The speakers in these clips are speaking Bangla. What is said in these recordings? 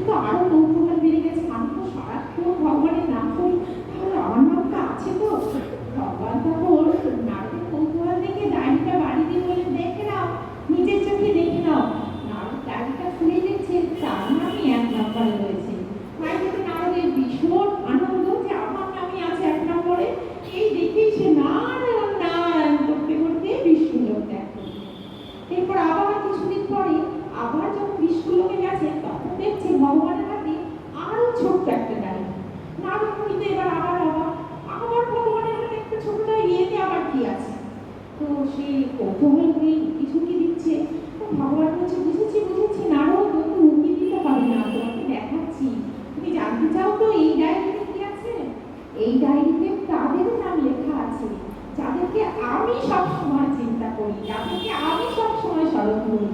কিন্তু আরও লোক বেড়ে গেছে মানুষ সারাক্ষণ ভগবান সেই কৌতূহলগুলি ঝুঁকি দিচ্ছে। ভগবান বলছে, বুঝেছি বুঝেছি। না হো তুমি উঁকি দিতে পারবে না, তোমাকে দেখাচ্ছি। তুমি জানতে চাও তো, এই ডায়েরিতে কি আছে? এই ডায়েরিতে তাদেরও নাম লেখা আছে। যাদেরকে আমি সবসময় চিন্তা করি যাদেরকে আমি সবসময় স্মরণ করি।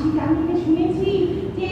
আমি শুনেছি যে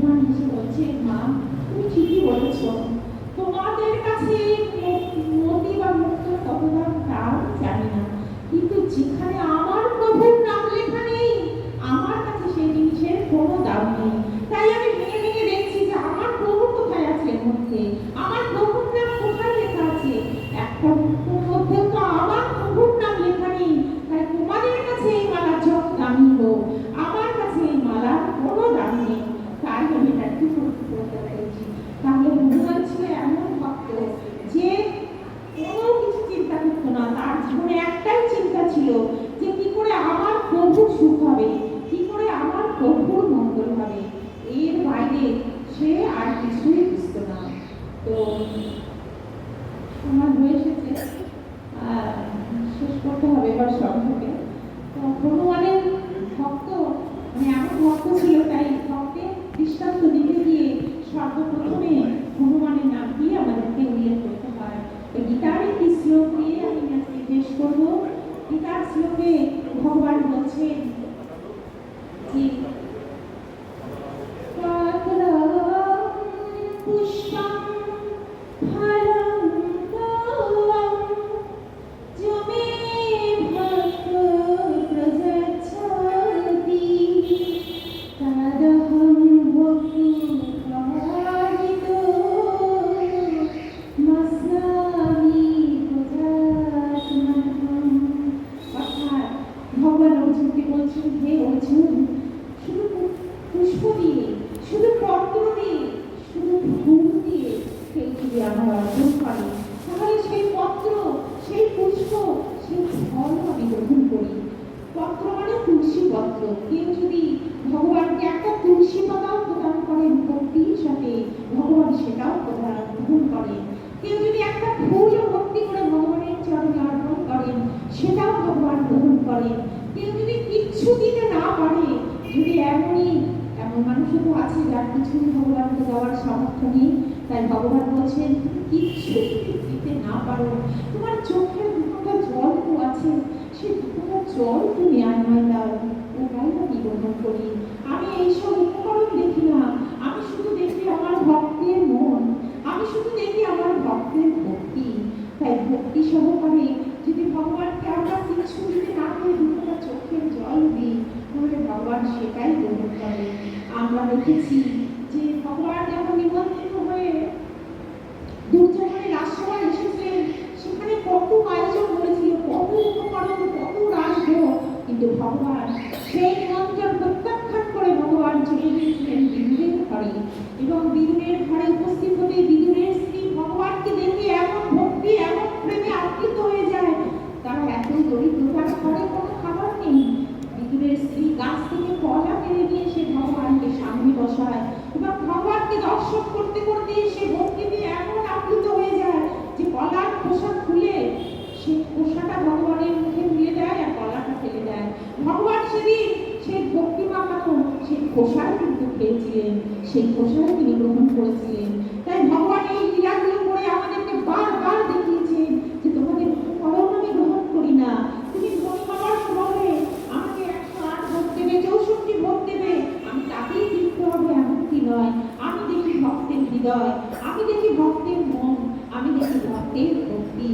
প্রধান এসে বলছে মা, তুমি ঠিকই বলেছ। তোমাদের কাছে মতি বা মুক্ত ততটা কারণ জানি না। কিন্তু যেখানে সে আর কিছুই বুঝত না তো আমার হয়ে এসেছে শেষ করতে হবে এবার সংখ্যাকে তো হনুমানের ভক্ত মানে এমন ভক্ত ছিল, তাই ভক্তে দৃষ্টান্ত দিতে গিয়ে সর্বপ্রথমে হনুমানের নাম দিয়ে আমাদেরকে উল্লেখ করতে হয়। তো গীতার একটি শ্লোক দিয়ে আমি আজকে শেষ করব। গীতার শ্লোকে ভগবান বলছেন মতো কেউ যদি ভগবানকে একটা তুলসী পাতাও প্রদান করেন ভক্তির সাথে, ভগবান সেটাও প্রধান গ্রহণ করেন কেউ যদি একটা ফুল ভক্তি করে ভগবানের চরণে অর্পণ করেন সেটাও ভগবান গ্রহণ করেন কেউ যদি কিচ্ছু দিতে না পারে, যদি এমনই, এমন মানুষও তো আছে যার কিছুই ভগবানকে দেওয়ার সামর্থ্য নেই, তাই ভগবান বলছেন কিচ্ছু দিতে না পারো, তোমার চোখের দুটোটা জল তো আছে, সে দুটোটা জল তুমি আনমায় দাও। আমি গ্রহণ করি আমি এইসব উপকরণ দেখি না আমি শুধু দেখি আমার ভক্তের মন আমি শুধু দেখি আমার ভক্তের ভক্তি তাই ভক্তি সহকারে যদি ভগবানকে আমরা কিছু দিতে না করে দুটোটা চোখের জল দিই তাহলে ভগবান সেটাই গ্রহণ করে আমরা দেখেছি যে ভগবান যখন নিমন্ত্রিত হয়ে দুর্যোধনের রাজসভায় এসেছিলেন সেখানে কত আয়োজন করেছিল কত উপকরণ কত রাজভোগ কিন্তু ভগবান সেই নিমন্ত্রণ প্রত্যাখ্যান করে ভগবান চলে গিয়েছিলেন বিদুরের ঘরে এবং বিদুরের ঘরে উপস্থিত হতে বিদুরের স্ত্রী ভগবানকে দেখে এমন ভক্তি এমন প্রেমে আপ্লিত হয়ে যায় তারা এত দরিদ্র তার ঘরে কোনো খাবার নেই বিদুরের স্ত্রী গাছ থেকে কলা পেরে নিয়ে সে ভগবানকে সামনে বসায় এবং ভগবানকে দর্শন করতে করতে সে ভক্তি দিয়ে এমন আপ্লুত হয়ে যায় যে কলার খোসা খুলে সে খোসাটা ভগবানের মুখে দিয়ে দেয় আর কলাটা ফেলে দেয় ভগবান সেদিন সেই ভক্তি মাখানো সেই খোসায় কিন্তু খেয়েছিলেন। সেই খোসায় তিনি গ্রহণ করেছিলেন। তাই ভগবান এই ক্রিয়াগুলো করে আমাদেরকে বারবার দেখিয়েছেন যে তোমাদের উপকরণ আমি গ্রহণ করি না তুমি ধনী বাবার স্বভাবে আমাকে একশো আট ভোট দেবে চৌষট্টি ভোট দেবে আমি তাকেই জিততে হবে এমন কি নয় আমি দেখি ভক্তের হৃদয় আমি দেখি ভক্তের মন আমি দেখি ভক্তের ভক্তি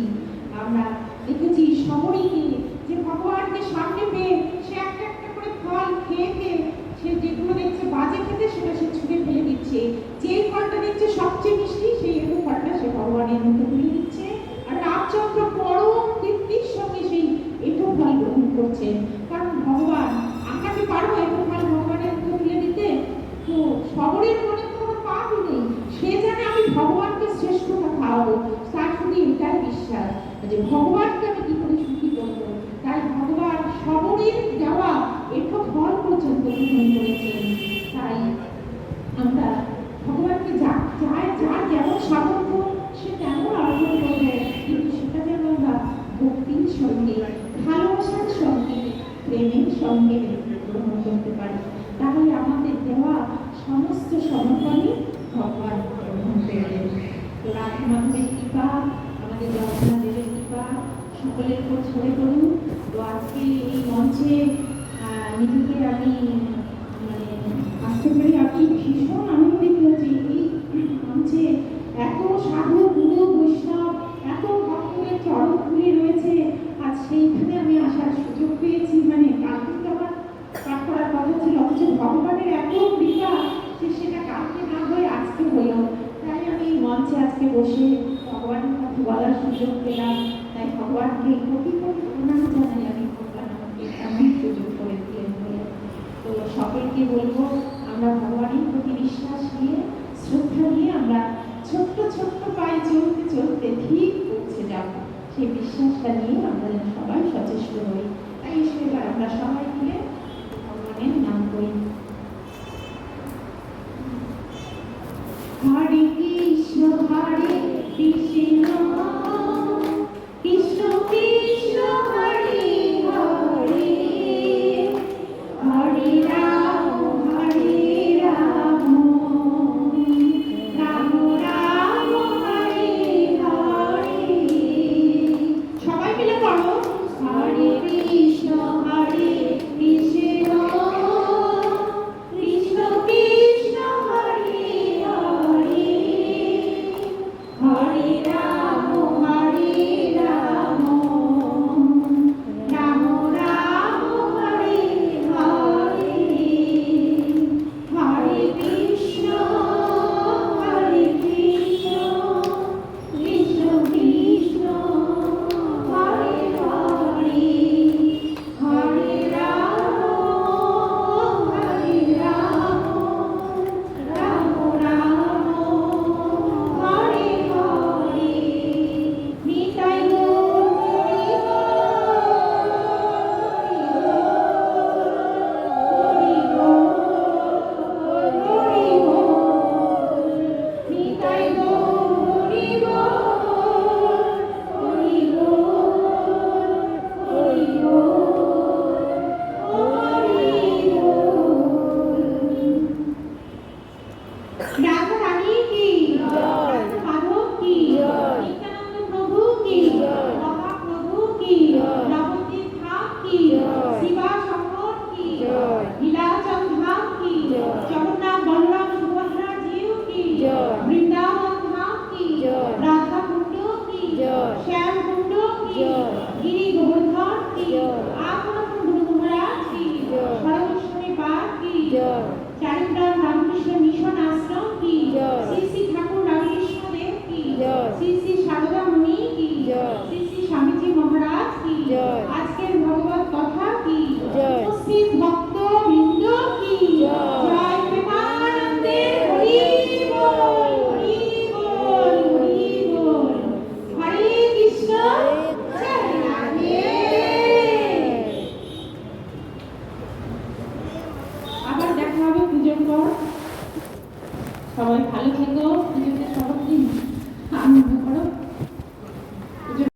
আমরা দেখেছি শহরীকে যে ভগবানকে সামনে পেয়ে সে একটা একটা করে ফল খেয়ে খেয়ে সে যেগুলো দেখছে বাজে খেতে সেটা সে ছুঁড়ে ফেলে দিচ্ছে যেই ফলটা দেখছে সবচেয়ে মিষ্টি সেই এটো ফলটা সে ভগবানের মুখে তুলে দিচ্ছে আর রামচন্দ্র পরম তৃপ্তির সঙ্গে সেই এটো ফল গ্রহণ করছেন কারণ ভগবান আমরা কি পারব এটো ফল ভগবানের মুখে তুলে দিতে তো শহরের মনে কোনো পাপই নেই সে জানে আমি ভগবানকে শ্রেষ্ঠতা খাওয়াবো তার শুধু এটাই বিশ্বাস যে ভগবানকে আমি কি করে সুখী করব তাই ভগবান শহরের যাওয়া এটো ফল পর্যন্ত গ্রহণ করেছেন তাই আমরা ভগবানকে যা চায় যার যেমন সামর্থ্য সে তেমন অর্জন করবে কিন্তু সেটা যেন আমরা ভক্তির সঙ্গে ভালোবাসার সঙ্গে প্রেমের সঙ্গে গ্রহণ করতে পারি তাহলে আমাদের দেওয়া সমস্ত সমর্পণই ভগবান গ্রহণ করবেন তো রাধা মাধবের কৃপা আমাদের জগন্নাথ দেবের কৃপা ছড়ে পড়ুন তো আজকে এই মঞ্চে নিজেকে আমি মানে আসতে পেরে। আমি ভীষণ আনন্দিত হয়েছি এই মঞ্চে এত সাধু গুরু বৈষ্ণব, এত ভক্তদের চরণ ঘুরে রয়েছে। আজ সেইখানে আমি আসার সুযোগ পেয়েছি। মানে কালকে তো আমার পাঠ করার কথা ছিল, অথচ ভগবানের এত কৃপা যে সেটা কালকে না হয়ে আজকে হলো। তাই আমি এই মঞ্চে আজকে বসে সুযোগ পেলাম তাই ভগবানকে কোটি কোটি প্রণাম জানাই আমি ভগবান আমাকে এমন সুযোগ করে দিলেন বলে তো সকলকে বলব আমরা ভগবানের প্রতি বিশ্বাস নিয়ে শ্রদ্ধা নিয়ে আমরা ছোট্ট ছোট্ট পায়ে চলতে চলতে ঠিক পৌঁছে যাব সেই বিশ্বাসটা নিয়ে আমরা সবাই সচেষ্ট হই তাই সেবার আমরা সবাই মিলে ভগবানের নাম করি হরে